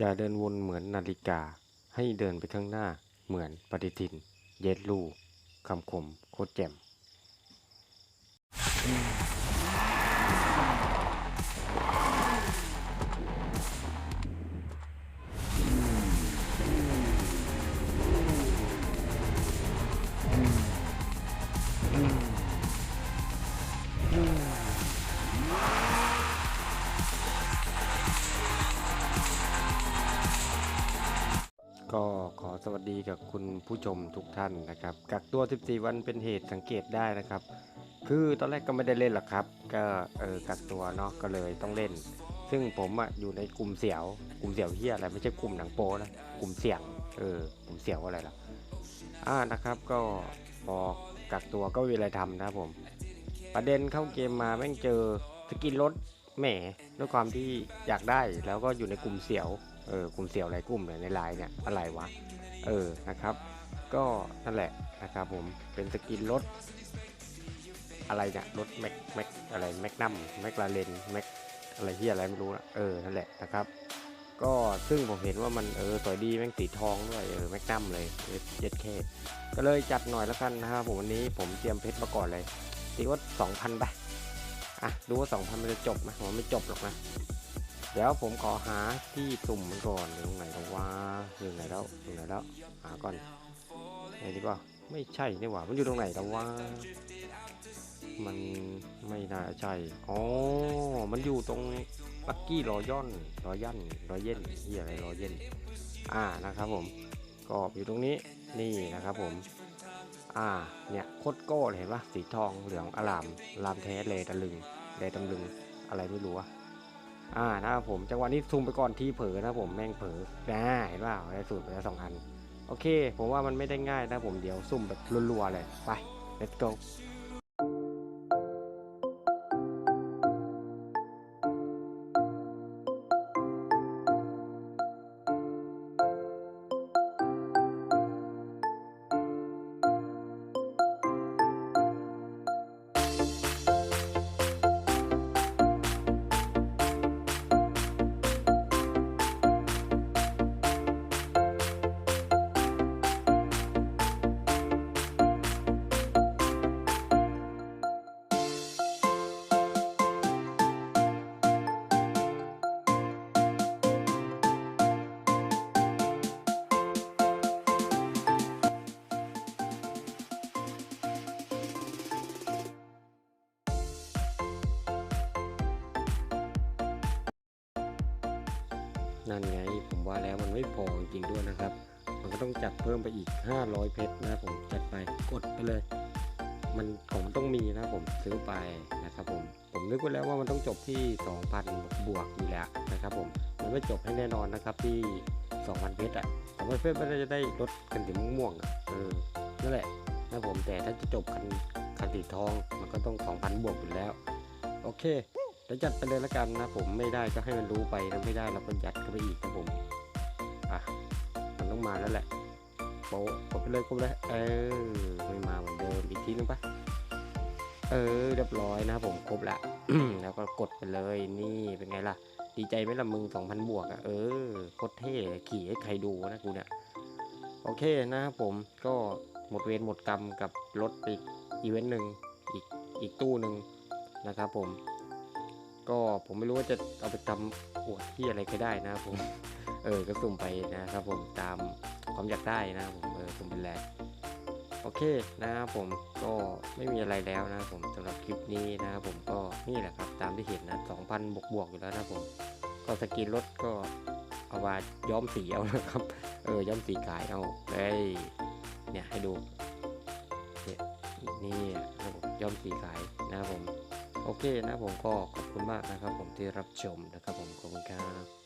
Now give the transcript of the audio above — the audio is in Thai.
อย่าเดินวนเหมือนนาฬิกา ให้เดินไปข้างหน้าเหมือนปฏิทิน เย็ดลูคำคมโคตรแจ่ม ก็ขอสวัสดีกับคุณผู้ชมทุกท่านนะครับ กักตัว 14 วันเป็นเหตุสังเกตได้นะครับ คือตอนแรกก็ไม่ได้เล่นหรอกครับ ก็เออกักตัวเนาะก็เลยต้องเล่น ซึ่งผมอะอยู่ในกลุ่มเสี่ยว กลุ่มเสี่ยวเฮียอะไรไม่ใช่กลุ่มหนังโป๊นะกลุ่มเสี่ยงเออกลุ่มเสี่ยวอะไรล่ะอ่านะครับก็พอกักตัวก็ไม่มีอะไรทำนะผม ประเด็นเข้าเกมมาแม่งเจอสกินรถแหมด้วยความที่อยากได้แล้วก็อยู่ในกลุ่มเสี่ยว เออกลุ่มเสี่ยวอะไรกลุ่มเลยในไลน์เนี่ยอะไรวะเออนะครับ ก็นั่นแหละนะครับผมเป็นสกินรถอะไรเนี่ยรถแม็กแม็กอะไรแม็กนัมแม็กลาเรนแม็กอะไรที่อะไรไม่รู้นะเออนั่นแหละนะครับ ก็ซึ่งผมเห็นว่ามันเออสวยดีแม่งสีทองด้วยเออแม็กนัมเลยเย็ดเคก็เลยจัดหน่อยแล้วกันนะครับผมวันนี้ผมเตรียมเพชรมาก่อนเลยตีว่าสองพันไปอะดูว่าสองพันมันจะจบไหมผมไม่จบหรอกนะ เดี๋ยวผมขอหาที่สุ่มมันก่อนอยู่ตรงไหนแล้ววะอยู่ไหนแล้วอยู่ไหนแล้วหาก่อนไหนดีป่าไม่ใช่นี่หว่ามันอยู่ตรงไหนแล้ววะมันไม่น่าใช่อ๋อมันอยู่ตรงลักกี้รอย่อนรอย่นรอยเย็นที่อะไรรอเย็นอ่านะครับผมก็อยู่ตรงนี้นี่นะครับผมอ่าเนี่ยโคตรโก้เห็นปะสีทองเหลืองอลามลามแท้เลยตะลึงเลยตำลึงอะไรไม่รู้อะ อ่านะครับผมจังหวะนี้ซูมไปก่อนที่เผลอนะผมแม่งเผลอนะเห็นป่าได้สูตรไปแล้วสองอัน โอเค ผมว่ามันไม่ได้ง่ายนะผมเดี๋ยวซุ่มแบบรัวๆเลย ไป let's go นั่นไง ผมว่าแล้วมันไม่พอจริงๆด้วยนะครับ มันก็ต้องจัดเพิ่มไปอีก 500 เพชรนะผมจัดไปกดไปเลย มันผมต้องมีนะผมซื้อไปนะครับผมผมนึกไว้แล้วว่ามันต้องจบที่ 2,000 บวกอยู่แล้วนะครับผมมันไม่จบให้แน่นอนนะครับที่ 2,000 เพชรอะ2,000เพชรมันจะได้ลดกันสีม่วงอะเออนั่นแหละนะผมแต่ถ้าจะจบคันคันสีทองมันก็ต้อง 2,000 บวกอยู่แล้ว โอเค เดี๋ยวจัดไปเลยละกันนะผมไม่ได้ก็ให้มันรู้ไปนะไม่ได้เราก็ยัดเข้าไปอีกนะผมอะมันต้องมาแล้วแหละโป๊ะกดไปเลยกดไปเลยเออไม่มาเหมือนเดิมอีกทีนึงปะเออเรียบร้อยนะครับผมครบละแล้วก็กดไปเลยนี่เป็นไงล่ะ ดีใจไหมล่ะมึง2,000 บวกอะ่ะเออโคตรเท่ขี่ให้ใครดูนะกูเนี่ยโอเคนะครับผมก็หมดเวรหมดกรรมกับรถอีกอีเวนต์หนึ่งอีกอีกตู้หนึ่งนะครับผม ก็ผมไม่รู้ว่าจะเอาไปทำอวดที่อะไรก็ได้นะครับผม เออก็สุ่มไปนะครับผมตามความอยากได้นะครับผมเออสุ่มเป็นแรกโอเคนะครับผมก็ไม่มีอะไรแล้วนะครับผมสำหรับคลิปนี้นะครับผมก็นี่แหละครับตามที่เห็นนะ2,000บวกบวกๆอยู่แล้วนะครับผมก็สกินรถก็เอามาย้อมสีเอานะครับ เออย้อมสีขายเอาเฮ้ยเนี่ยให้ดูเนี่ยนี่นะครับผมย้อมสีขายนะครับผม โอเคนะผมก็ขอบคุณมากนะครับผมที่รับชมนะครับผมขอบคุณครับ